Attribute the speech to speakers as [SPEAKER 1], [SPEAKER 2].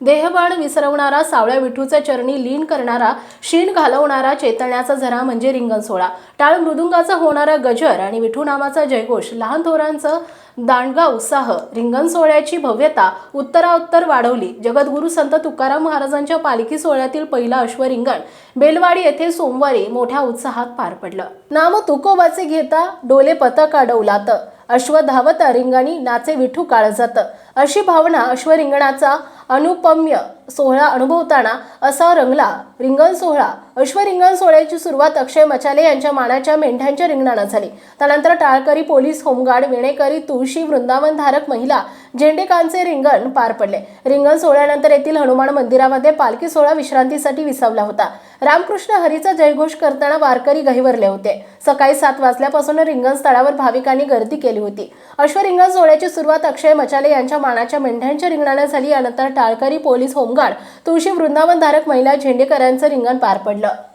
[SPEAKER 1] देहबाण विसरवणारा सावळ्या विठूच्या चरणी लीन करणारा शीण घालवणारा चैतन्याचा झरा म्हणजे रिंगण सोहळा. टाळ मृदुंगाचा होणारा गजर आणि विठू नामाचा जयघोष लहान थोरांचं दांडगा उत्साह. रिंगण सोहळ्याची भव्यता उत्तराउत्तर वाढवली. जगद्गुरू संत तुकाराम महाराजांच्या पालखी सोहळ्यातील पहिला अश्वरिंगण बेलवाडी येथे सोमवारी मोठ्या उत्साहात पार पडलं. नाम तुकोबाचे घेता डोले पथक अडवलात अश्व धावत रिंगणी नाचे विठू काळ जात अशी भावना अश्वरिंगणाचा अनुपम्य सोहळा अनुभवताना असा रंगला रिंगण सोहळा अश्वरिंगण सोहळ्याची सुरुवात अक्षय मचाले यांच्या मानाच्या मेंढ्यांच्या रिंगणानं झाली. त्यानंतर टाळकरी पोलीस होमगार्ड विणेकरी तुळशी वृंदावन धारक महिला झेंडेकांचे रिंगण पार पडले. रिंगण सोहळ्यानंतर येथील हनुमान मंदिरामध्ये पालखी सोहळा विश्रांतीसाठी विसावला होता. रामकृष्ण हरीचा जयघोष करताना वारकरी गहिवरले होते. सकाळी सात वाजल्यापासून रिंगण स्थळावर भाविकांनी गर्दी केली होती. अश्वरिंगण सोहळ्याची सुरुवात अक्षय मचाले यांच्या मानाच्या मेंढ्यांच्या रिंगणानं झाली. यानंतर टाळकरी पोलीस होमगार्ड तुळशी वृंदावन धारक महिला झेंडेकरांचं रिंगण पार पडलं. లో